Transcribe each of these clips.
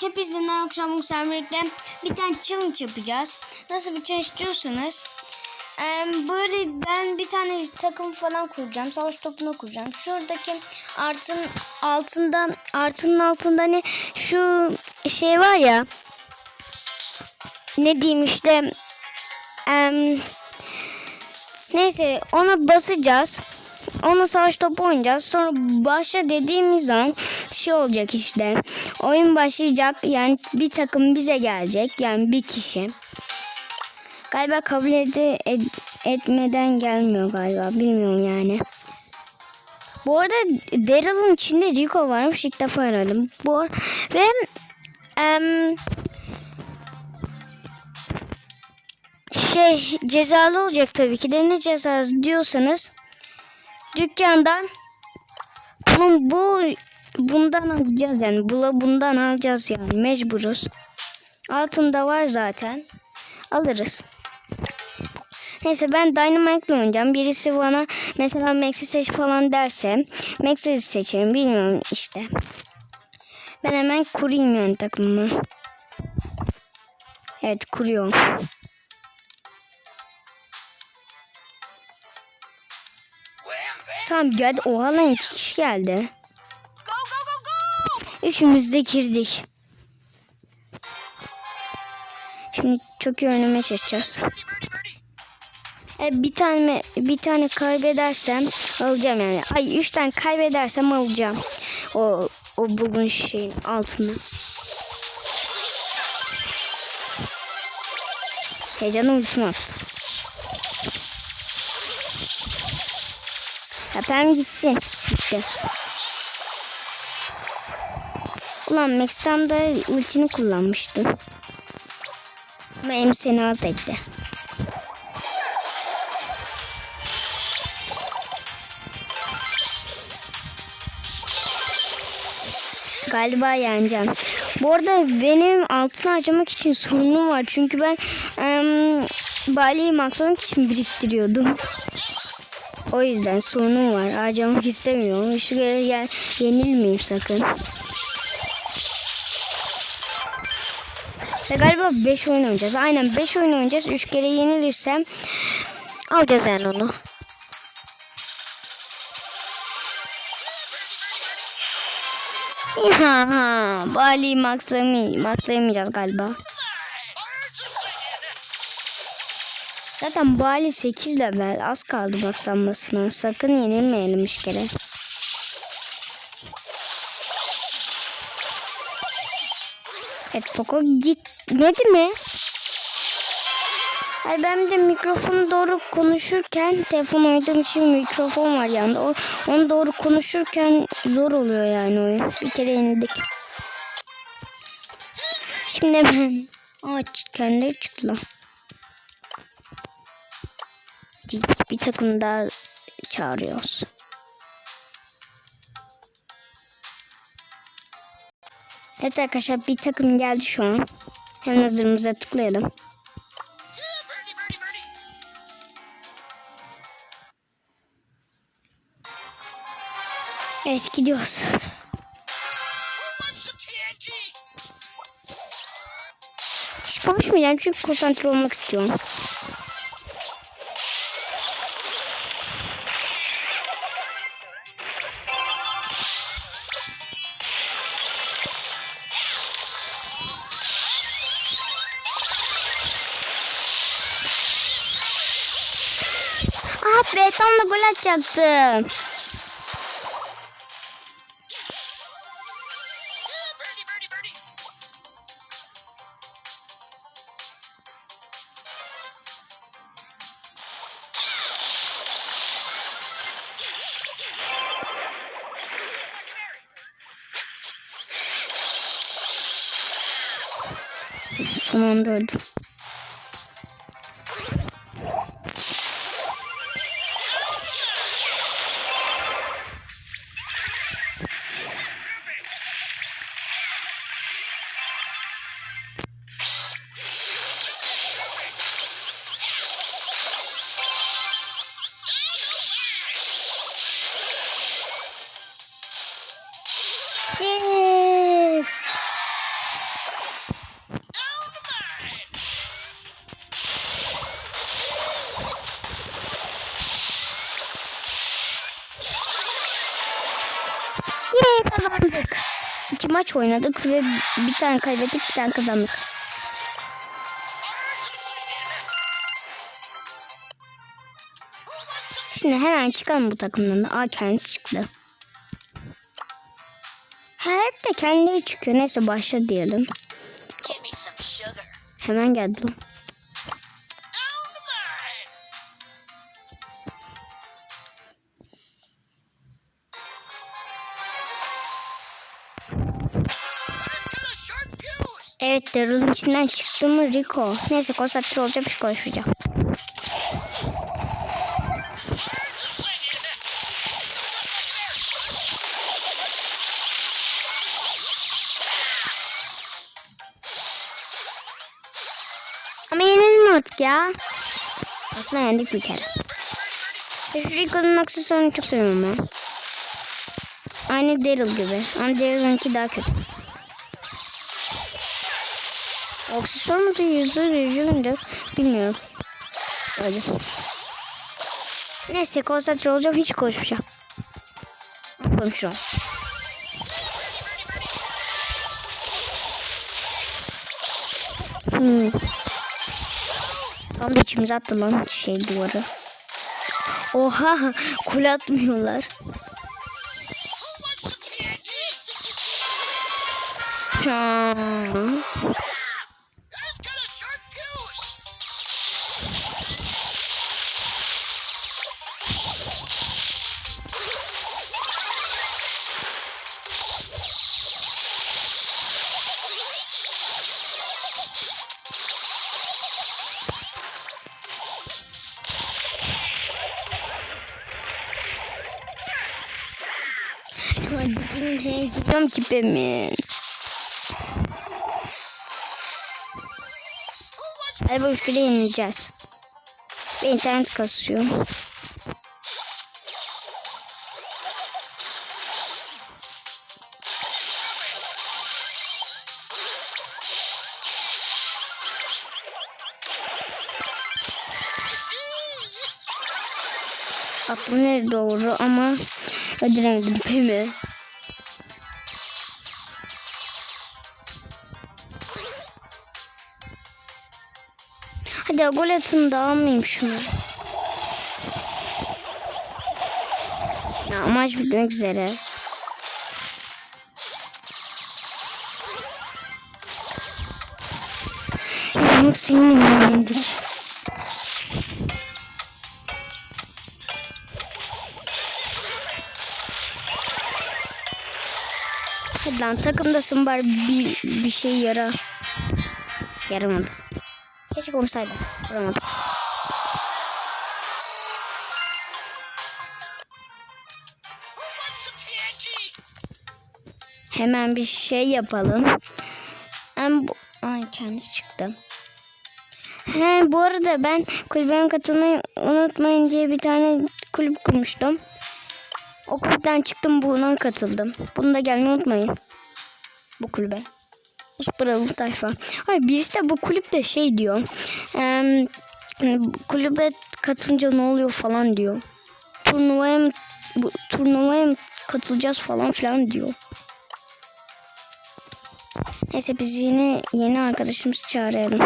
Hepinizden akşam birlikte bir tane challenge yapacağız. Nasıl bir challenge diyorsanız em, böyle ben bir tane takım falan kuracağım. Savaş topunu kuracağım. Şuradaki artın altında artının altında hani şu şey var ya ne diyeyim işte em, neyse ona basacağız. Onunla savaş topu oynayacağız. Sonra başla dediğimiz an şey olacak işte. Oyun başlayacak. Yani bir takım bize gelecek. Yani bir kişi. Galiba kabul ede, ed- etmeden gelmiyor galiba. Bilmiyorum yani. Bu arada Daryl'ın içinde Rico varmış. İlk defa aradım. Bu ve em, şey cezalı olacak tabii ki de ne cezası diyorsanız dükkandan bunun bu bundan alacağız yani bula bundan alacağız yani mecburuz. Altında var zaten. Alırız. Neyse ben Dynamite'la oynayacağım. Birisi bana mesela Max'i seç falan derse Max'i seçerim. Bilmiyorum işte. Ben hemen kurayım yani takımımı. Evet kuruyorum. Tamam geldi. Oha lan iki kişi geldi. Üçümüz de girdik. Şimdi çok iyi oynamaya çalışacağız. E, bir tane bir tane kaybedersem alacağım yani. Ay üç tane kaybedersem alacağım. O o bugün şeyin altını. Heyecanı ultimi attı. Yapayım gitsin. Gitti. Ulan Max tam da ultini kullanmıştı. Ama M seni alt etti. Galiba yeneceğim. Bu arada benim altın harcamak için sorunum var. Çünkü ben em, baleyi maksamak için biriktiriyordum. O yüzden sorunum var. Harcamak istemiyorum. Şu yani yenilmeyeyim sakın. Ve galiba 5 oyun oynayacağız. Aynen 5 oyun oynayacağız. 3 kere yenilirsem alacağız yani onu. Ya, Bali maksayamay maksayamayacağız galiba. Zaten Bali 8 level az kaldı maksanmasına. Sakın yenilmeyelim üç kere. Evet Poco gitmedi mi? Ay ben de mikrofonu doğru konuşurken telefon oynadığım için mikrofon var yanında. O, onu doğru konuşurken zor oluyor yani oyun. Bir kere yenildik. Şimdi ben Aa, kendileri çıktılar. Dik bir takım daha çağırıyoruz. Evet arkadaşlar bir takım geldi şu an. Hemen hazırımıza tıklayalım. Evet gidiyoruz. Hiç konuşmayacağım çünkü konsantre olmak istiyorum. Be tam gol atacaktım. Son anda öldüm. Maç oynadık ve bir tane kaybettik bir tane kazandık. Şimdi hemen çıkalım bu takımdan da. Aa kendisi çıktı. Hep de kendileri çıkıyor. Neyse başla diyelim. Hemen geldim. Evet Daryl'ın içinden çıktı mı Rico. Neyse konsantre olacağım hiç konuşmayacağım. Ama yenildim artık ya. Aslında yendik bir kere. Ya şu Rico'nun aksesuarını çok seviyorum ben. Aynı Daryl gibi. Ama Daryl'ınki daha kötü. Aksesuar mı da yüzü yüzündür bilmiyorum. Öyle. Neyse konsantre olacağım hiç konuşmayacağım. Konuşuyorum. Hmm. Tam da içimize attı lan şey duvarı. Oha kule atmıyorlar. Ha. Dizinin heyecanım kipemin. Hadi bu üçlüye yenileceğiz. Ve internet kasıyor. Aklım nerede doğru ama öldüremedim Pemi. Hadi gol atın da almayayım şunu. Ya maç bitmek üzere. Yağmur senin yenildik. Hadi lan takımdasın bari bir, bir şey yara. Yaramadı. Keşke konuşsaydım. Vuramadım. Hemen bir şey yapalım. Hem bu... Ay kendisi çıktı. He bu arada ben kulübeme katılmayı unutmayın diye bir tane kulüp kurmuştum. O kulüpten çıktım buna katıldım. Bunu da gelmeyi unutmayın. Bu kulübe. Usparalı tayfa. Ay birisi de bu kulüpte şey diyor. Em, kulübe katılınca ne oluyor falan diyor. Turnuvaya mı, bu, turnuvaya mı katılacağız falan filan diyor. Neyse biz yine yeni arkadaşımızı çağıralım.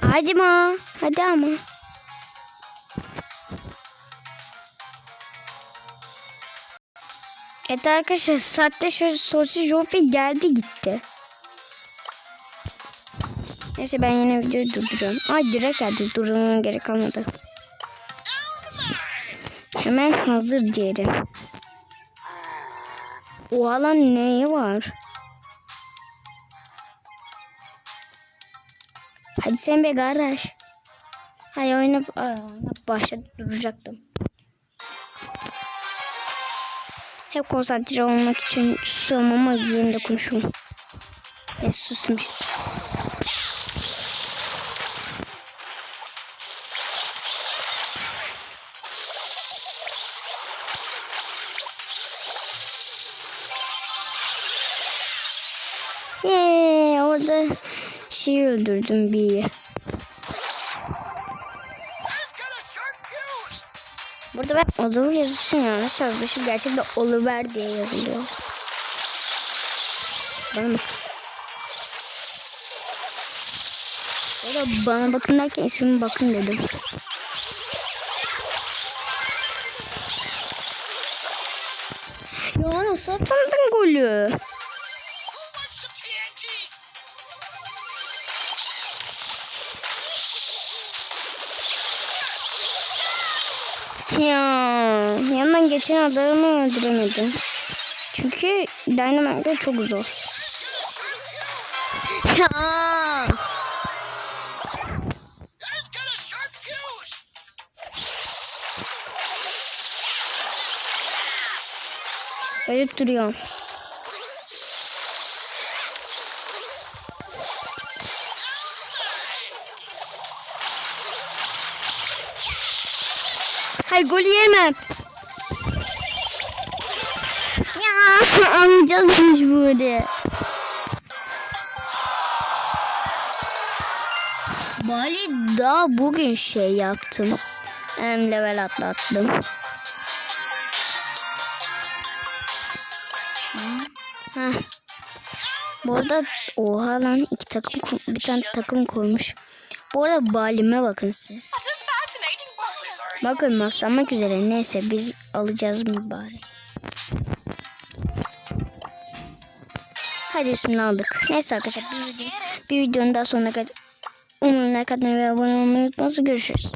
Hadi ma. Hadi ama. Evet arkadaşlar saatte şu sosis jofi geldi gitti. Neyse ben yine videoyu durduracağım. Ay direkt geldi durdurmama gerek kalmadı. Hemen hazır diyelim. O alan neye var? Hadi sen be kardeş. Hayır Aa, oynayıp başladı duracaktım. Hep konsantre olmak için sığmama yerinde konuşuyorum. Ya susmuş. Yee, orada şeyi öldürdüm bir. Burada ben olur yazısını yanlış yazmışım. Gerçekten Oliver diye yazılıyor. Bana bak. Ya da bana bakın derken ismime bakın dedim. Ya nasıl atandın golü? Geçen adamı öldüremedim. Çünkü Dynamite çok zor. Ya. Ölüp duruyor. Hay gol yemem. Ya alacağız mecburi. Bali daha bugün şey yaptım. Hem level atlattım. Heh. Bu arada oha lan iki takım bir tane takım koymuş. Bu arada balime bakın siz. Bakın maslamak üzere. Neyse biz alacağız mı bari? Hadi şimdi aldık. Neyse arkadaşlar bir, video, bir videonun daha sonuna kadar umarım like atmayı ve abone olmayı unutmazsa görüşürüz.